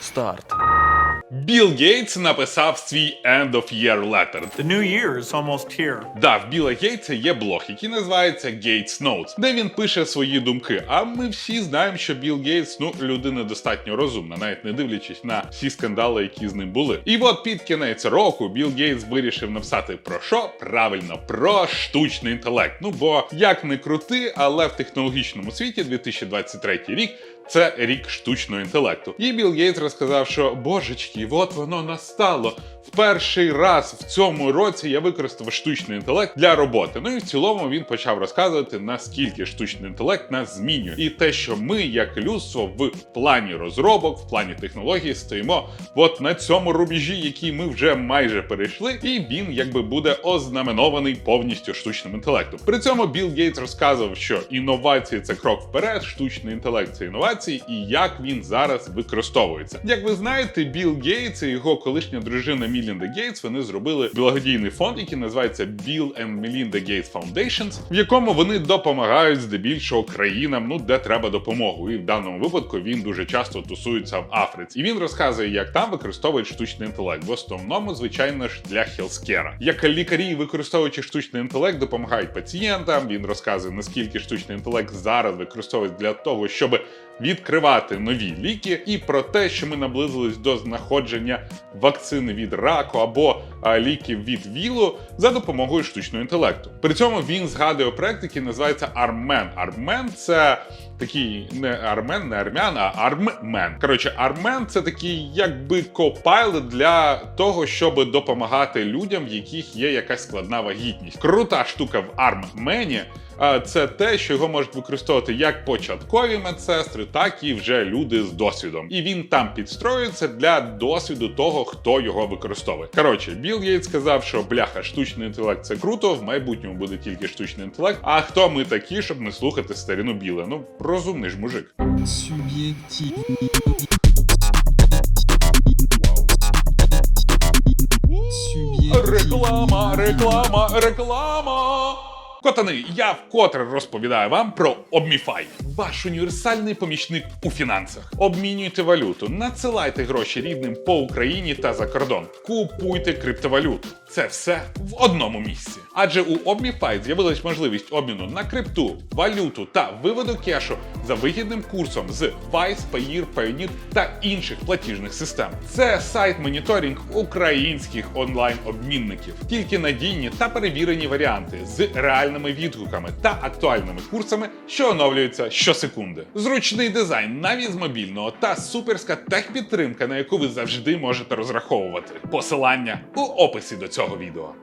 Старт. Білл Гейтс написав свій End of Year Letter. The new year is almost here. Да, в Біла Гейтса є блог, який називається Gates Notes, де він пише свої думки. А ми всі знаємо, що Білл Гейтс, ну, людина достатньо розумна, навіть не дивлячись на всі скандали, які з ним були. І от під кінець року Білл Гейтс вирішив написати про що? Правильно, про штучний інтелект. Ну бо як не крути, але в технологічному світі 2023 рік. Це рік штучного інтелекту. І Білл Гейтс розказав, що божечки, от воно настало. В перший раз в цьому році я використав штучний інтелект для роботи. Ну і в цілому він почав розказувати, наскільки штучний інтелект нас змінює, і те, що ми, як людство, в плані розробок, в плані технологій, стоїмо от на цьому рубежі, який ми вже майже перейшли, і він якби буде ознаменований повністю штучним інтелектом. При цьому Білл Гейтс розказував, що інновації це крок вперед, штучний інтелект це інновації, і як він зараз використовується. Як ви знаєте, Білл Гейтс і його колишня дружина Мілінда Гейтс вони зробили благодійний фонд, який називається Bill and Melinda Gates Foundations, в якому вони допомагають здебільшого країнам, ну де треба допомогу. І в даному випадку він дуже часто тусується в Африці. І він розказує, як там використовують штучний інтелект. В основному, звичайно ж, для хелскера. Як лікарі, використовуючи штучний інтелект, допомагають пацієнтам. Він розказує, наскільки штучний інтелект зараз використовують для того, щоб відкривати нові ліки, і про те, що ми наблизились до знаходження вакцини від раку або а, ліків від ВІЛу за допомогою штучного інтелекту. При цьому він згадує проект, який називається Армен. Армен це такий не армен, не армян, а арммен. Коротше, армен це такий якби копайлот для того, щоб допомагати людям, в яких є якась складна вагітність. Крута штука в арммені А це те, що його можуть використовувати як початкові медсестри, так і вже люди з досвідом. І він там підстроюється для досвіду того, хто його використовує. Коротше, Білл Гейтс сказав, що бляха, штучний інтелект це круто, в майбутньому буде тільки штучний інтелект. А хто ми такі, щоб не слухати старину Біла? Ну розумний ж мужик. Субъективный. Субъективный. Реклама, реклама, реклама. Котани, я вкотре розповідаю вам про Обміфай, ваш універсальний помічник у фінансах. Обмінюйте валюту, надсилайте гроші рідним по Україні та за кордон. Купуйте криптовалюту. Це все в одному місці. Адже у Обміфай з'явилась можливість обміну на крипту, валюту та виводу кешу за вигідним курсом з Wise, Payeer, Payoneer та інших платіжних систем. Це сайт моніторинг українських онлайн-обмінників, тільки надійні та перевірені варіанти з реальними відгуками та актуальними курсами, що оновлюються щосекунди. Зручний дизайн навіть з мобільного та суперська техпідтримка, на яку ви завжди можете розраховувати. Посилання у описі до цього відео.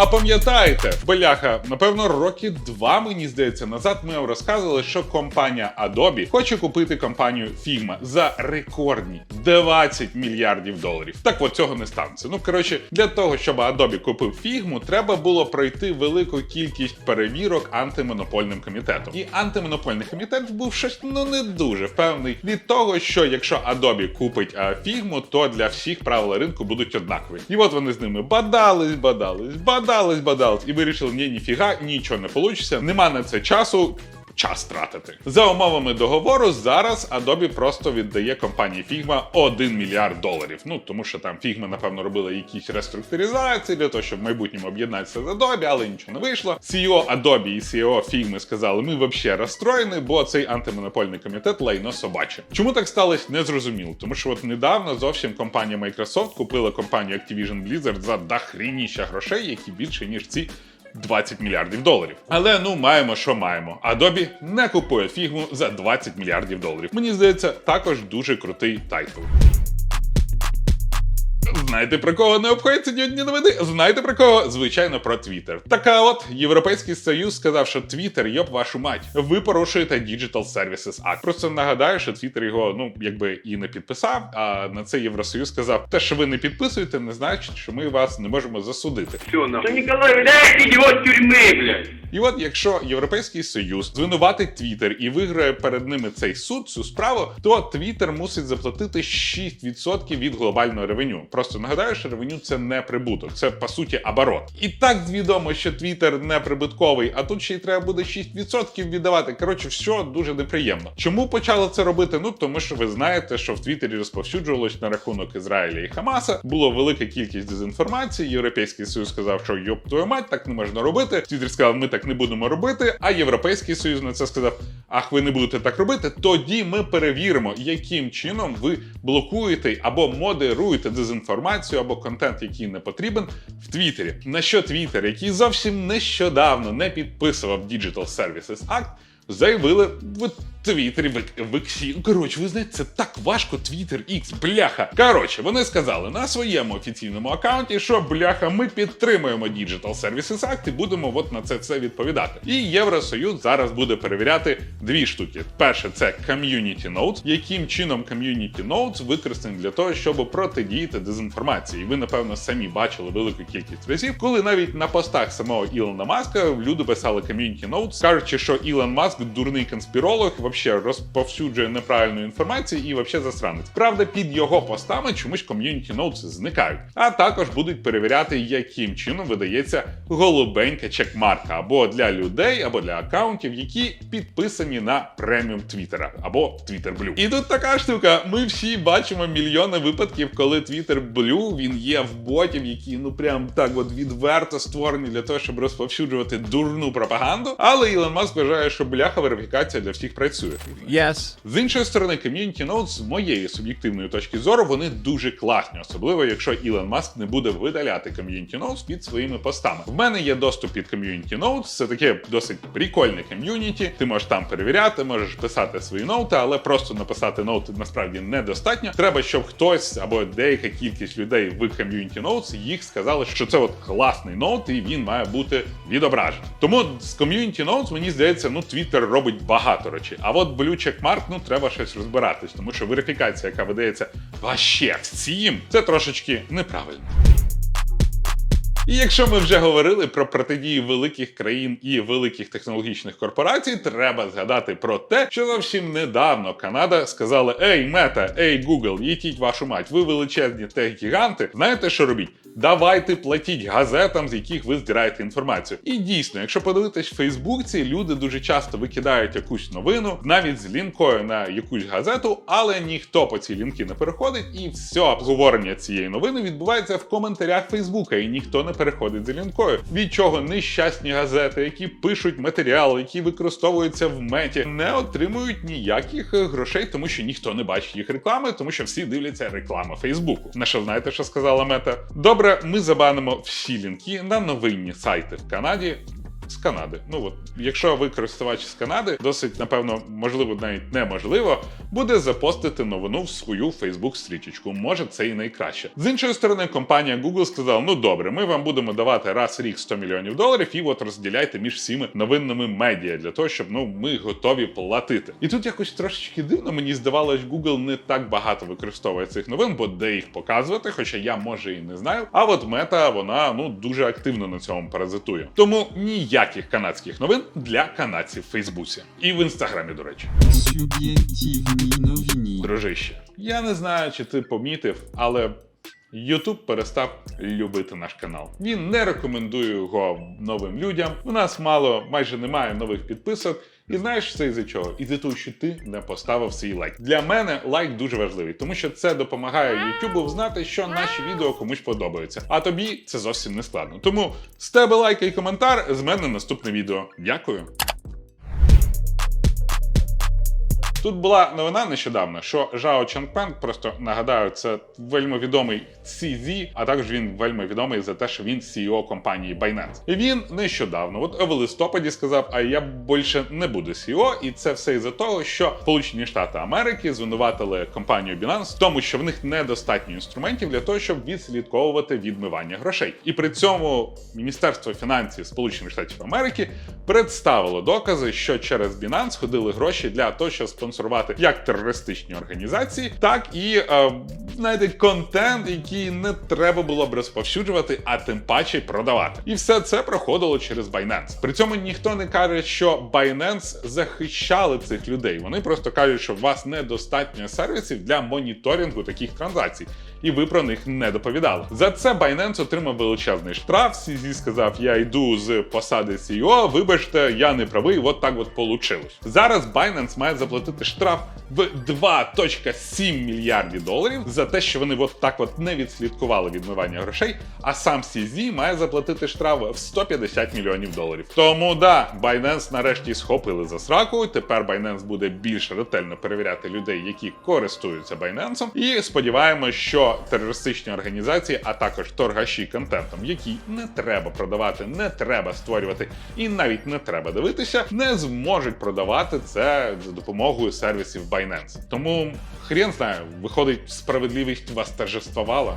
А пам'ятаєте, бляха, напевно, роки два, мені здається, назад ми розказували, що компанія Adobe хоче купити компанію Figma за рекордні 20 мільярдів доларів. Так от цього не станеться. Ну коротше, для того, щоб Adobe купив Figma, треба було пройти велику кількість перевірок антимонопольним комітетом. І антимонопольний комітет був щось ну не дуже впевнений від того, що якщо Adobe купить Figma, то для всіх правила ринку будуть однакові. І от вони з ними бадались, бадались, бадались, бадались, і вирішили, ні, ніфіга, нічого не вийде, нема на це часу. Час тратити за умовами договору. Зараз Adobe просто віддає компанії Figma 1 мільярд доларів. Ну тому що там Figma, напевно, робила якісь реструктуризації для того, щоб в майбутньому об'єднатися з Adobe, але нічого не вийшло. CEO Adobe і CEO Figma сказали, ми взагалі розстроєні, бо цей антимонопольний комітет лайно собаче. Чому так сталося, не зрозуміло. Тому що от недавно зовсім компанія Microsoft купила компанію Activision Blizzard за дохрініща грошей, які більше ніж ці 20 мільярдів доларів. Але ну маємо, що маємо. Adobe не купує фігму за 20 мільярдів доларів. Мені здається, також дуже крутий тайтл. Знаєте про кого не обходяться ні одні новини? Знаєте про кого? Звичайно, про Твіттер. Така от Європейський Союз сказав, що Твіттер, йоп вашу мать, ви порушуєте Digital Services Act. Просто нагадаю, що Твіттер його ну якби і не підписав. А на це Євросоюз сказав: те, що ви не підписуєте, не значить, що ми вас не можемо засудити. Николай, блядь, иди вот тюрьмы, блядь. І от якщо Європейський Союз звинуватить Твіттер і виграє перед ними цей суд, цю справу, то Твіттер мусить заплатити 6% від глобального ревеню. Просто Просто нагадаю, що ревеню це не прибуток, це по суті оборот. І так відомо, що Twitter не прибутковий, а тут ще й треба буде 6% віддавати. Коротше, все дуже неприємно. Чому почали це робити? Ну тому що ви знаєте, що в Твіттері розповсюджувалось на рахунок Ізраїля і Хамаса. Було велика кількість дезінформації. Європейський союз сказав, що йоп твою мать, так не можна робити. Твіттер сказав, ми так не будемо робити. А Європейський союз на це сказав: Ах, ви не будете так робити. Тоді ми перевіримо, яким чином ви блокуєте або модеруєте дезінформацію або контент, який не потрібен в Твіттері. На що Твіттер, який зовсім нещодавно не підписував Digital Services Act, заявили в Твіттері, в. Ну, Коротше, ви знаєте, це так важко Твіттер X, бляха. Коротше, вони сказали на своєму офіційному аккаунті, що бляха, ми підтримуємо Digital Services Act і будемо от на це все відповідати. І Євросоюз зараз буде перевіряти дві штуки. Перше, це Community Notes. Яким чином Community Notes використані для того, щоб протидіяти дезінформації. І ви, напевно, самі бачили велику кількість разів, коли навіть на постах самого Ілона Маска люди писали Community Notes, кажучи, що Ілон Маск дурний конспіролог, вообще розповсюджує неправильну інформацію і вообще засранець. Правда, під його постами чомусь Community Notes зникають. А також будуть перевіряти, яким чином видається голубенька чекмарка або для людей, або для аккаунтів, які підписані на преміум Твіттера або Twitter Blue. І тут така штука. Ми всі бачимо мільйони випадків, коли Twitter Blue він є в ботів, які ну прям так от відверто створені для того, щоб розповсюджувати дурну пропаганду. Але Ілон Маск вважає, що бляха верифікація для всіх працює. Yes. З іншої сторони, Community Notes, з моєї суб'єктивної точки зору, вони дуже класні, особливо якщо Ілон Маск не буде видаляти Community Notes під своїми постами. В мене є доступ під Community Notes, це таке досить прикольне ком'юніті. Ти можеш там перевіряти, можеш писати свої ноути, але просто написати ноути насправді недостатньо. Треба, щоб хтось або деяка кількість людей в Community Notes їх сказали, що це от класний ноут, і він має бути відображений. Тому з Community Notes, мені здається, ну Twitter робить багато речей. А от Blue Checkmark, ну треба щось розбиратись, тому що верифікація, яка видається ваще всім, це трошечки неправильно. І якщо ми вже говорили про протидію великих країн і великих технологічних корпорацій, треба згадати про те, що зовсім недавно Канада сказала: Ей, мета, ей, Google, їтіть вашу мать, ви величезні тех-гіганти. Знаєте, що робіть? Давайте платіть газетам, з яких ви здираєте інформацію. І дійсно, якщо подивитись в Фейсбуці, люди дуже часто викидають якусь новину, навіть з лінкою на якусь газету, але ніхто по цій лінки не переходить, і все обговорення цієї новини відбувається в коментарях Фейсбука, і ніхто не переходить за лінкою. Від чого нещасні газети, які пишуть матеріали, які використовуються в меті, не отримують ніяких грошей, тому що ніхто не бачить їх реклами, тому що всі дивляться рекламу Фейсбуку. На що знаєте, що сказала мета? Добре, ми забанимо всі лінки на новинні сайти в Канаді. З Канади. Ну от, якщо ви користувач з Канади, досить напевно, можливо, навіть неможливо, буде запостити новину в свою Facebook стрічечку. Може, це і найкраще. З іншої сторони, компанія Google сказала: ну добре, ми вам будемо давати раз в рік 100 мільйонів доларів, і от розділяйте між всіми новинними медіа для того, щоб ну ми готові платити. І тут якось трошечки дивно, мені здавалось, Google не так багато використовує цих новин, бо де їх показувати, хоча я може і не знаю. А от мета вона ну дуже активно на цьому паразитує. Тому ніяких канадських новин для канадців в Фейсбуці і в інстаграмі, до речі. Суб'єктивні новини. Дружище, я не знаю, чи ти помітив, але Ютуб перестав любити наш канал. Він не рекомендує його новим людям. У нас мало, майже немає нових підписок. І знаєш це із-за чого? І за того, що ти не поставив свій лайк. Для мене лайк дуже важливий, тому що це допомагає Ютубу знати, що наші відео комусь подобаються. А тобі це зовсім не складно. Тому з тебе лайк і коментар, з мене наступне відео. Дякую. Тут була новина нещодавно, що Жао Чанпен, просто нагадаю, це вельми відомий CZ, а також він вельми відомий за те, що він CEO компанії Binance. І він нещодавно, от в листопаді, сказав: А я більше не буду CEO, і це все із-за того, що Сполучені Штати Америки звинуватили компанію Binance в тому, що в них недостатньо інструментів для того, щоб відслідковувати відмивання грошей. І при цьому Міністерство фінансів Сполучених Штатів Америки представило докази, що через Binance ходили гроші для того, щоб спонсорувати як терористичні організації, так і е, знаєте, контент, який не треба було б розповсюджувати, а тим паче продавати. І все це проходило через Binance. При цьому ніхто не каже, що Binance захищали цих людей. Вони просто кажуть, що у вас недостатньо сервісів для моніторингу таких транзакцій. і ви про них не доповідали. За це Binance отримав величезний штраф. CZ сказав: Я йду з посади CEO, Вибачте, я не правий. От так от получилось. Зараз Binance має заплатити штраф в 2,7 мільярдів доларів за те, що вони от так от не відслідкували відмивання грошей. А сам CZ має заплатити штраф в 150 мільйонів доларів. Тому да, Binance нарешті схопили за сраку. Тепер Binance буде більш ретельно перевіряти людей, які користуються Binance. І сподіваємось, що терористичні організації, а також торгаші контентом, який не треба продавати, не треба створювати і навіть не треба дивитися, не зможуть продавати це за допомогою сервісів Binance. Тому хрен знає, виходить, справедливість вас торжествувала.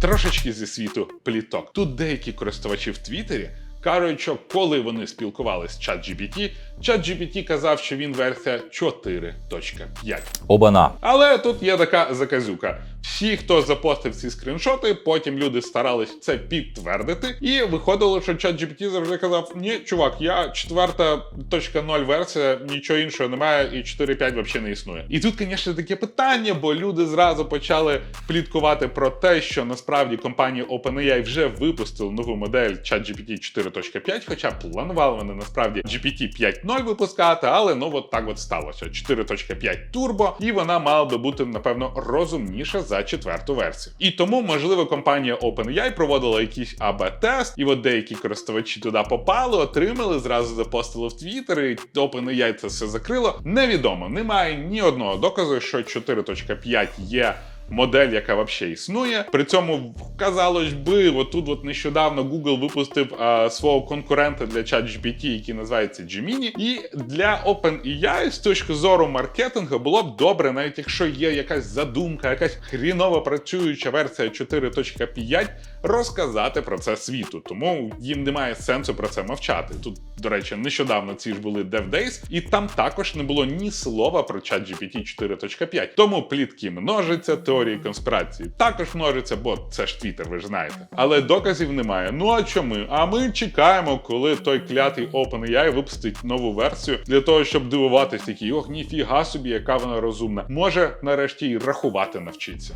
Трошечки зі світу пліток. Тут деякі користувачі в Твіттері кажуть, що коли вони спілкувалися з ChatGPT, ChatGPT казав, що він версія 4.5. Обана. Але тут є така заказюка. Всі, хто запостив ці скріншоти, потім люди старались це підтвердити, і виходило, що ChatGPT завжди казав: Ні, чувак, я 4.0 версія, нічого іншого немає, і 4.5 взагалі не існує. І тут, звісно, таке питання, бо люди зразу почали пліткувати про те, що насправді компанія OpenAI вже випустила нову модель ChatGPT 4.5, хоча планували вони насправді GPT 5.0 випускати, але ну от так от сталося. 4.5 Turbo, і вона мала би бути, напевно, розумніша за четверту версію. І тому, можливо, компанія OpenAI проводила якийсь АБ-тест, і от деякі користувачі туди попали, отримали, зразу запостили в Твіттер, і OpenAI це все закрило. Невідомо, немає ні одного доказу, що 4.5 є модель, яка взагалі існує. При цьому казалось би, отут от нещодавно Google випустив а, свого конкурента для ChatGPT, який називається Gemini. І для OpenAI з точки зору маркетингу було б добре, навіть якщо є якась задумка, якась хріново працююча версія 4.5, розказати про це світу. Тому їм немає сенсу про це мовчати. Тут, до речі, нещодавно ці ж були Dev Days, і там також не було ні слова про ChatGPT 4.5. Тому плітки множаться, теорії конспірації також множиться, бо це ж Твіттер, ви ж знаєте. Але доказів немає. Ну а чому? А ми чекаємо, коли той клятий OpenAI випустить нову версію для того, щоб дивуватись такі, ох, ніфіга собі, яка вона розумна. Може, нарешті й рахувати навчиться.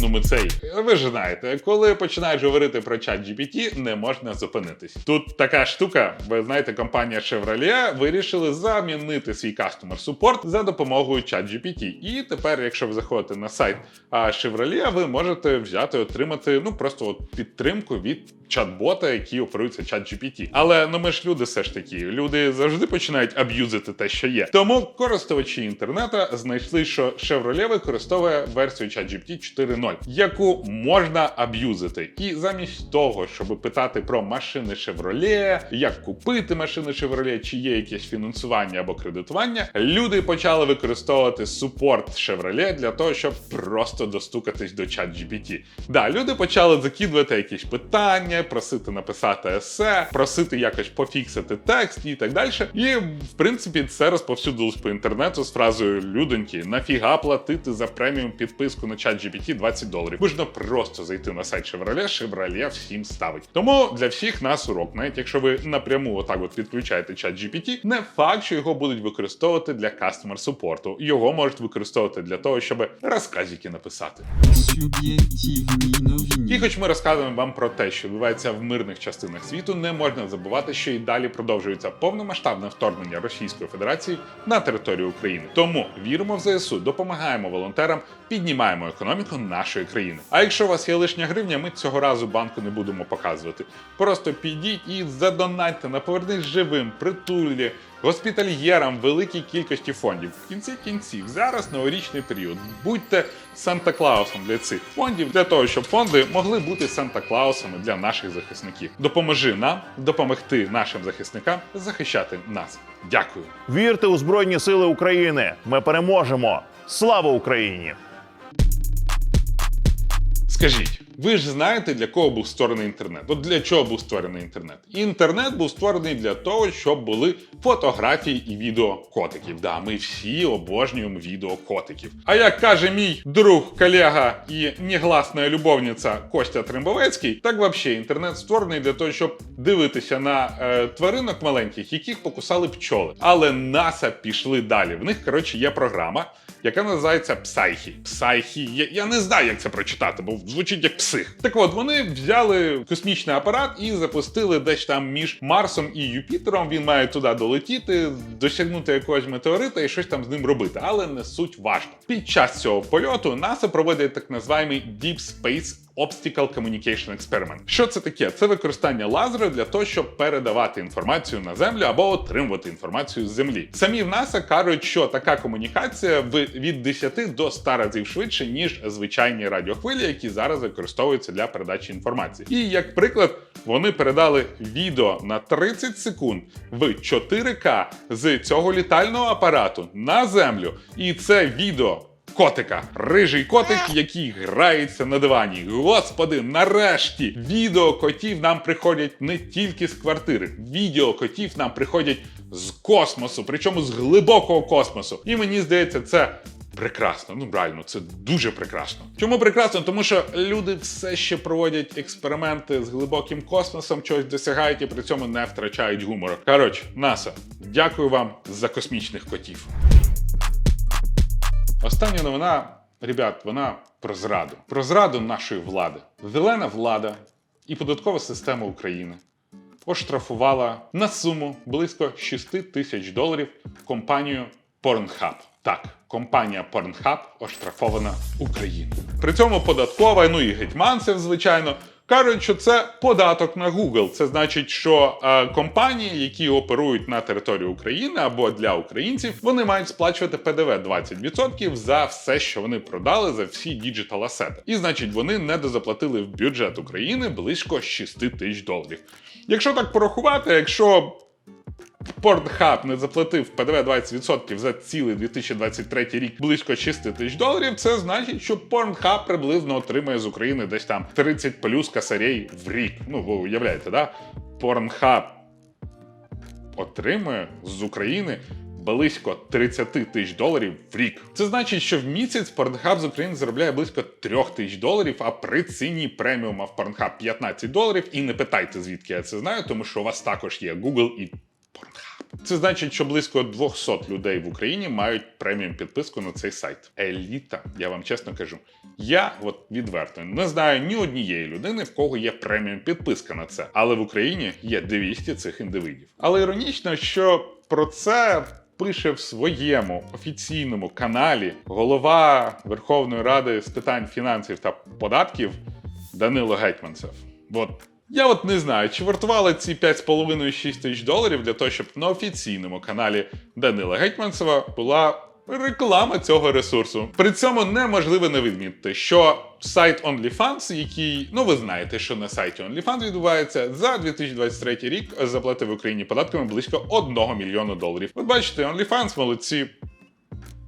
Ну, ми цей, ви ж знаєте, коли починаєш говорити про чат GPT, не можна зупинитись. Тут така штука, ви знаєте, компанія Chevrolet вирішили замінити свій customer support за допомогою чат GPT. І тепер, якщо ви заходите на сайт Chevrolet, ви можете взяти отримати ну просто от підтримку від чат-бота, який оперується чат GPT. Але ну ми ж люди все ж такі. Люди завжди починають аб'юзити те, що є. Тому користувачі інтернету знайшли, що Chevrolet використовує версію ChatGPT 4.0, яку можна аб'юзити. І замість того, щоб питати про машини Chevrolet, як купити машини Chevrolet, чи є якесь фінансування або кредитування, люди почали використовувати супорт Chevrolet для того, щоб просто достукатись до ChatGPT. Да, люди почали закидувати якісь питання, просити написати есе, просити якось пофіксити текст і так далі. І в принципі це розповсюдилось по інтернету з фразою людоньки, нафіга платити за преміум підписку на ChatGPT 20 доларів. Можна просто зайти на сайт Chevrolet, Chevrolet всім ставить. Тому для всіх нас урок, навіть якщо ви напряму отак от підключаєте ChatGPT, не факт, що його будуть використовувати для customer супорту. Його можуть використовувати для того, щоб розказики написати. І хоч ми розказуємо вам про те, що відбувається в мирних частинах світу, не можна забувати, що і далі продовжується повномасштабне вторгнення Російської Федерації на територію України. Тому віримо в ЗСУ, допомагаємо волонтерам, піднімаємо економіку нашої країни. А якщо у вас є лишня гривня, ми цього разу банку не будемо показувати. Просто підіть і задонатьте на повернись живим, притулі. Госпітальєрам великій кількості фондів. В кінці кінців зараз новорічний період. Будьте Санта-Клаусом для цих фондів, для того, щоб фонди могли бути Санта-Клаусами для наших захисників. Допоможи нам допомогти нашим захисникам захищати нас. Дякую. Вірте у Збройні Сили України. Ми переможемо. Слава Україні! Скажіть, Ви ж знаєте, для кого був створений інтернет? От для чого був створений інтернет? Інтернет був створений для того, щоб були фотографії і відео котиків. Да, ми всі обожнюємо відео котиків. А як каже мій друг, колега і негласна любовниця Костя Трембовецький, так взагалі інтернет створений для того, щоб дивитися на е, тваринок маленьких, яких покусали пчоли. Але НАСА пішли далі. В них коротше є програма яка називається Псайхі. Псайхі, я, я не знаю, як це прочитати, бо звучить як псих. Так от вони взяли космічний апарат і запустили десь там між Марсом і Юпітером. Він має туди долетіти, досягнути якогось метеорита і щось там з ним робити, але не суть важко. Під час цього польоту НАСА проводить так називаємий Deep Space Obstacle Communication Experiment. Що це таке? Це використання лазера для того, щоб передавати інформацію на землю або отримувати інформацію з землі. Самі в НАСА кажуть, що така комунікація в- від 10 до 100 разів швидше, ніж звичайні радіохвилі, які зараз використовуються для передачі інформації. І як приклад, вони передали відео на 30 секунд в 4К з цього літального апарату на землю. І це відео котика. Рижий котик, який грається на дивані. Господи, нарешті! Відео котів нам приходять не тільки з квартири. Відео котів нам приходять з космосу, причому з глибокого космосу. І мені здається, це. Прекрасно, ну реально, це дуже прекрасно. Чому прекрасно? Тому що люди все ще проводять експерименти з глибоким космосом, чогось досягають і при цьому не втрачають гумору. Коротше, НАСА, дякую вам за космічних котів. Остання новина, ребят, вона про зраду. Про зраду нашої влади. Зелена влада і податкова система України оштрафувала на суму близько 6 тисяч доларів компанію Pornhub. Так, компанія Pornhub оштрафована Україною. При цьому податкова, ну і гетьманцев, звичайно. Кажуть, що це податок на Google. Це значить, що е, компанії, які оперують на території України або для українців, вони мають сплачувати ПДВ 20% за все, що вони продали за всі діджитал асети. І значить, вони недозаплатили в бюджет України близько 6 тисяч доларів. Якщо так порахувати, якщо Pornhub не заплатив ПДВ 20% за цілий 2023 рік близько 6 тисяч доларів. Це значить, що Pornhub приблизно отримає з України десь там 30 плюс косарей в рік. Ну, ви уявляєте, да? Pornhub отримує з України. Близько 30 тисяч доларів в рік. Це значить, що в місяць Pornhub з України заробляє близько 3 тисяч доларів, а при ціні преміума в Pornhub 15 доларів. І не питайте, звідки я це знаю, тому що у вас також є Google і. Це значить, що близько 200 людей в Україні мають преміум підписку на цей сайт. Еліта, я вам чесно кажу. Я от відверто не знаю ні однієї людини, в кого є преміум підписка на це. Але в Україні є 200 цих індивидів. Але іронічно, що про це. Пише в своєму офіційному каналі голова Верховної Ради з питань фінансів та податків Данило Гетьманцев. От я от не знаю, чи вартували ці 5,5-6 тисяч доларів для того, щоб на офіційному каналі Данила Гетьманцева була реклама цього ресурсу. При цьому неможливо не відмітити, що сайт OnlyFans, який, ну ви знаєте, що на сайті OnlyFans відбувається, за 2023 рік заплатив Україні податками близько 1 мільйона доларів. От бачите, OnlyFans молодці.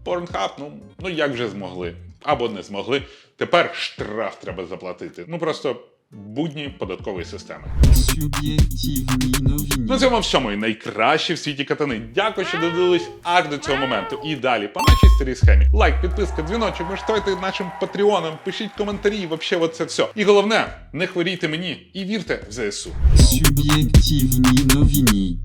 Pornhub, ну, ну як вже змогли. Або не змогли. Тепер штраф треба заплатити. Ну просто будні податкової системи. Суб'єктивні новини. На цьому всьому і найкращі в світі катани. Дякую, що додивились аж до цього моменту. І далі по нашій старій схемі. Лайк, підписка, дзвіночок, ви ж нашим патреоном, пишіть коментарі, вообще оце все. І головне, не хворійте мені і вірте в ЗСУ. Суб'єктивні новини.